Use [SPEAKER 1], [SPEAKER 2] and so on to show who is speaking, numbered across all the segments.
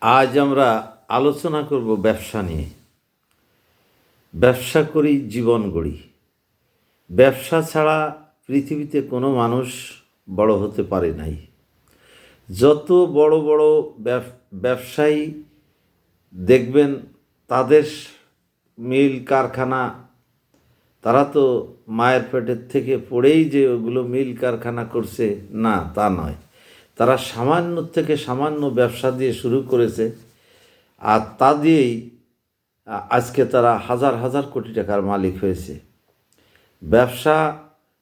[SPEAKER 1] আজ আমরা আলোচনা করব ব্যবসা নিয়ে। ব্যবসা করি, জীবন গড়ি। ব্যবসা ছাড়া পৃথিবীতে কোনো মানুষ বড় হতে পারে নাই। যত বড় বড় ব্যব- ব্যবসায়ী দেখবেন, তাদের মিল, কারখানা, তারা তো মায়ের পেটের থেকে পড়েই যে ওগুলো মিল কারখানা করছে, না, তা নয়। তারা সামান্য থেকে সামান্য ব্যবসা দিয়ে শুরু করেছে আর তা দিয়েই আজকে তারা হাজার হাজার কোটি টাকার মালিক হয়েছে। ব্যবসা,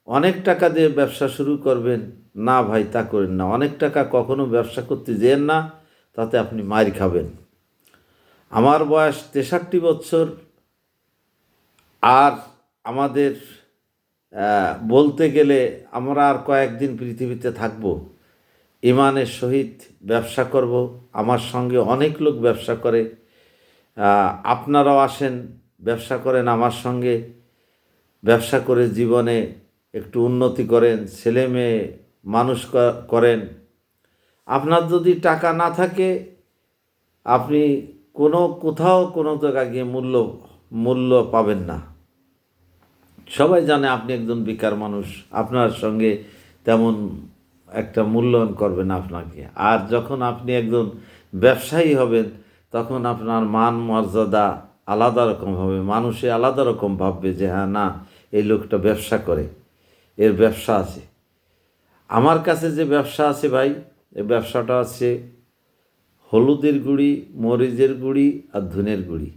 [SPEAKER 1] অনেক টাকা দিয়ে ব্যবসা শুরু করবেন, না ভাই তা করেন না। অনেক টাকা কখনো ব্যবসা করতে যেন না, তাতে আপনি মার খাবেন। আমার বয়স তেষট্টি বছর, আর আমাদের বলতে গেলে আমরা আর কয়েকদিন পৃথিবীতে থাকব। ইমানের সহিত ব্যবসা করব, আমার সঙ্গে অনেক লোক ব্যবসা করে আপনারাও আসেন, ব্যবসা করেন, আমার সঙ্গে ব্যবসা করে জীবনে একটু উন্নতি করেন, ছেলে মেয়ে, মানুষ করেন। আপনার যদি টাকা না থাকে, আপনি কোনো কোথাও কোনো জায়গায় গিয়ে মূল্য মূল্য পাবেন না। সবাই জানে আপনি একজন বেকার মানুষ, আপনার সঙ্গে তেমন একটা মূল্যায়ন করবেন আপনাকে। আর যখন আপনি একজন ব্যবসায়ী হবেন, তখন আপনার মান মর্যাদা আলাদা রকম হবে। মানুষে আলাদা রকম ভাববে যে হ্যাঁ না, এই লোকটা ব্যবসা করে, এর ব্যবসা আছে। আমার কাছে যে ব্যবসা আছে ভাই এই ব্যবসাটা আছে হলুদের গুঁড়ি, মরিচের গুঁড়ি আর ধনের গুঁড়ি।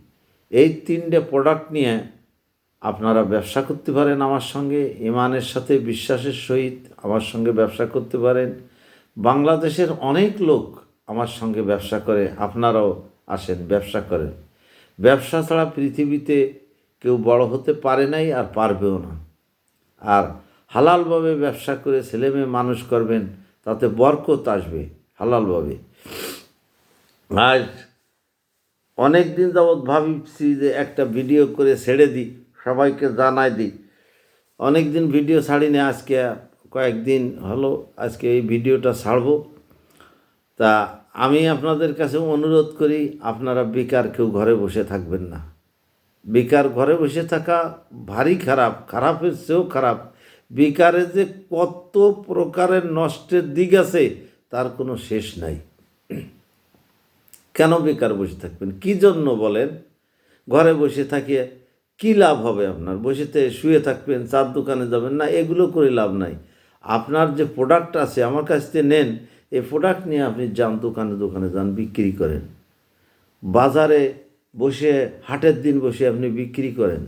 [SPEAKER 1] এই তিনটে প্রোডাক্ট নিয়ে আপনারা ব্যবসা করতে পারেন আমার সঙ্গে, ইমানের সাথে, বিশ্বাসের সহিত আমার সঙ্গে ব্যবসা করতে পারেন। বাংলাদেশের অনেক লোক আমার সঙ্গে ব্যবসা করে, আপনারাও আসেন, ব্যবসা করেন। ব্যবসা ছাড়া পৃথিবীতে কেউ বড় হতে পারে নাই আর পারবেও না। আর হালালভাবে ব্যবসা করে ছেলে মেয়ে মানুষ করবেন, তাতে বরকত আসবে হালালভাবে। আজ অনেক দিন যাবৎ ভাবছি যে একটা ভিডিও করে ছেড়ে দিই। সবাইকে জানাই দিই অনেক দিন ভিডিও ছাড়িনি, আজকে কয়েকদিন হলো আজকে এই ভিডিওটা ছাড়বো। তা আমি আপনাদের কাছে অনুরোধ করি, আপনারা বেকার কেউ ঘরে বসে থাকবেন না। বেকার ঘরে বসে থাকা ভারী খারাপ, খারাপের চেয়েও খারাপ। বেকারে যে কত প্রকারের নষ্টের দিক আছে, তার কোনো শেষ নাই। কেন বেকার বসে থাকবেন? কি জন্য বলেন? ঘরে বসে থাকিয়ে কি লাভ হবে আপনার? বসেতে শুয়ে থাকবেন, চার দোকানে যাবেন, না, এগুলো করে লাভ নাই। আপনার যে প্রোডাক্ট আছে, আমার কাছ থেকে নেন, এই প্রোডাক্ট নিয়ে আপনি যান, দোকানে দোকানে যান, বিক্রি করেন। বাজারে বসে, হাটের দিন বসে আপনি বিক্রি করেন।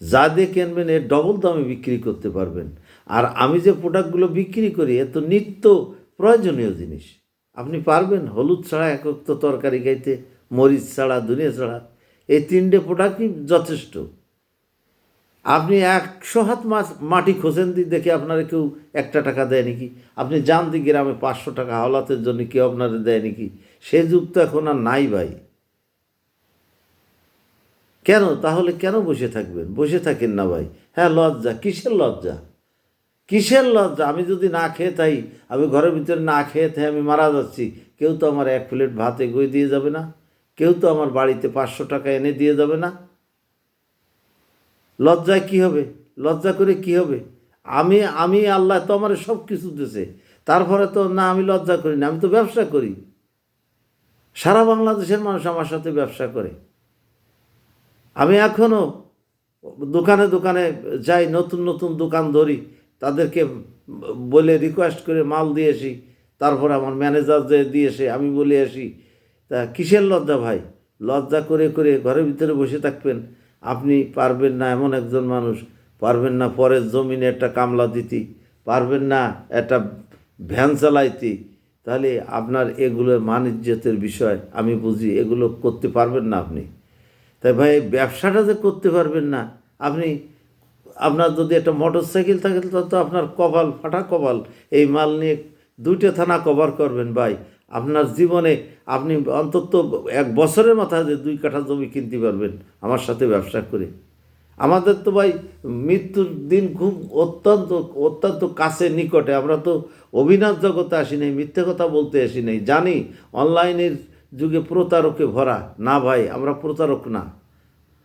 [SPEAKER 1] যা দিয়ে কিনবেন, এর ডবল দামে বিক্রি করতে পারবেন। আর আমি যে প্রোডাক্টগুলো বিক্রি করি, এ তো নিত্য প্রয়োজনীয় জিনিস। আপনি পারবেন, হলুদ ছাড়া একক তো তরকারি খাইতে, মরিচ ছাড়া দুনিয়া ছাড়া। এই তিনটে প্রোডাক্টই যথেষ্ট। আপনি একশো হাত মাছ মাটি খোঁজেন দি, দেখে আপনারা কেউ একটা টাকা দেয় নাকি। আপনি যান দি গ্রামে পাঁচশো টাকা হাওলাতের জন্য, কেউ আপনারা দেয় নাকি। সে যুগ তো এখন আর নাই ভাই। কেন? তাহলে কেন বসে থাকবেন? বসে থাকেন না ভাই। হ্যাঁ লজ্জা। কিসের লজ্জা? কিসের লজ্জা? আমি যদি না খেয়ে থাই, আমি ঘরের ভিতরে না খেয়ে থাই, আমি মারা যাচ্ছি। কেউ তো আমার এক প্লেট ভাত এগিয়ে দিয়ে যাবে না। কেউ তো আমার বাড়িতে পাঁচশো টাকা এনে দিয়ে যাবে না। লজ্জায় কি হবে? লজ্জা করে কি হবে? আমি আমি আল্লাহ তো আমার সব কিছু দিছে। তারপরে তো না, আমি লজ্জা করি না আমি তো ব্যবসা করি। সারা বাংলাদেশের মানুষ আমার সাথে ব্যবসা করে। আমি এখনও দোকানে দোকানে যাই, নতুন নতুন দোকান ধরি, তাদেরকে বলে রিকোয়েস্ট করে মাল দিয়ে আসি। তারপর আমার ম্যানেজার যে দিয়ে আসে, আমি বলে আসি। তা কিসের লজ্জা ভাই? লজ্জা করে করে ঘরের ভিতরে বসে থাকবেন। আপনি পারবেন না এমন একজন মানুষ। পারবেন না পরের জমিনে একটা কামলা দিতি। পারবেন না একটা ভ্যান চালাইতি। তাহলে আপনার এগুলো মান ইজ্জতের বিষয়, আমি বুঝি। এগুলো করতে পারবেন না আপনি। তাই ভাই, ব্যবসাটা যে করতে পারবেন না। আপনি, আপনার যদি একটা মোটর সাইকেল থাকে তো আপনার কপাল, ফাটা কপাল। এই মাল নিয়ে দুইটা থানা কভার করবেন ভাই। আপনার জীবনে আপনি অন্তত এক বছরের মাথায় যে দুই কাঠা জমি কিনতে পারবেন, আমার সাথে ব্যবসা করে। আমাদের তো ভাই মৃত্যুর দিন খুব অত্যন্ত অত্যন্ত কাছে নিকটে। আমরা তো অভিনব জগতে আসি নাই, মিথ্যে কথা বলতে আসি নাই। জানি অনলাইনের যুগে প্রতারকে ভরা। না ভাই, আমরা প্রতারক না।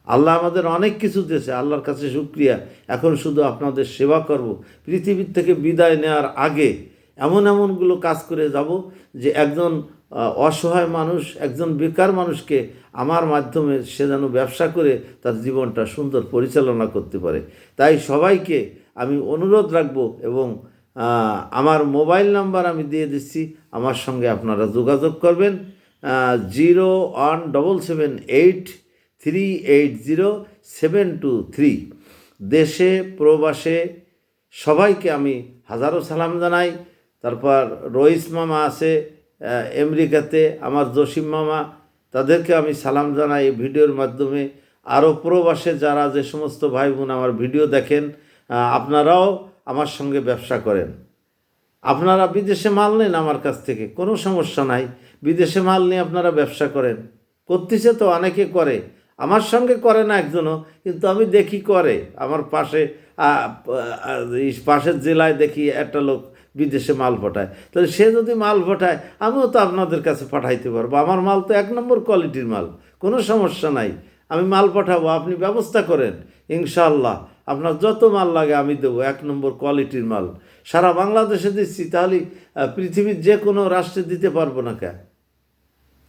[SPEAKER 1] আল্লাহ আমাদের অনেক কিছু দিয়েছে, আল্লাহর কাছে শুক্রিয়া। এখন শুধু আপনাদের সেবা করব। পৃথিবীর থেকে বিদায় নেওয়ার আগে এমন এমনগুলো কাজ করে যাব যে একজন অসহায় মানুষ, একজন বেকার মানুষকে আমার মাধ্যমে সে যেন ব্যবসা করে তার জীবনটা সুন্দর পরিচালনা করতে পারে। তাই সবাইকে আমি অনুরোধ রাখব এবং আমার মোবাইল নাম্বার আমি দিয়ে দিচ্ছি, আমার সঙ্গে আপনারা যোগাযোগ করবেন zero one double seven eight three eight zero seven two three. দেশে, প্রবাসে সবাইকে আমি হাজারো সালাম জানাই। তারপর রইস মামা আছে আমেরিকাতে, আমার জসিম মামা, তাদেরকে আমি সালাম জানাই এই ভিডিওর মাধ্যমে। আরও প্রবাসে যারা যে সমস্ত ভাই বোন আমার ভিডিও দেখেন আপনারাও আমার সঙ্গে ব্যবসা করেন। আপনারা বিদেশে মাল নেন আমার কাছ থেকে, কোনো সমস্যা নাই। বিদেশে মাল নিয়ে আপনারা ব্যবসা করেন। করতেছে তো অনেকে করে, আমার সঙ্গে করে না একজনও, কিন্তু আমি দেখি করে। আমার পাশে পাশের জেলায় দেখি একটা লোক বিদেশে মাল পাঠায়। তাহলে সে যদি মাল পাঠায়, আমিও তো আপনাদের কাছে পাঠাইতে পারব। আমার মাল তো এক নম্বর কোয়ালিটির মাল, কোনো সমস্যা নাই। আমি মাল পাঠাবো, আপনি ব্যবস্থা করেন ইনশাল্লাহ আপনার যত মাল লাগে আমি দেবো, এক নম্বর কোয়ালিটির মাল। সারা বাংলাদেশে দিচ্ছি, তাহলে পৃথিবীর যে কোনো রাষ্ট্রে দিতে পারব না কেন?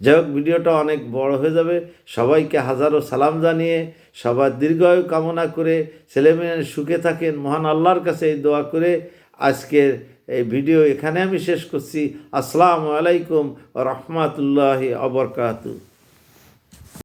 [SPEAKER 1] যাই হোক, ভিডিওটা অনেক বড় হয়ে যাবে। সবাইকে হাজারো সালাম জানিয়ে, সবার দীর্ঘায়ু কামনা করে ছেলেমেয়ে সুখে থাকেন, মহান আল্লাহর কাছে এই দোয়া করে আজকের এই ভিডিও এখানে আমি শেষ করছি। আসসালামু আলাইকুম রহমাতুল্লাহ আবরকাতু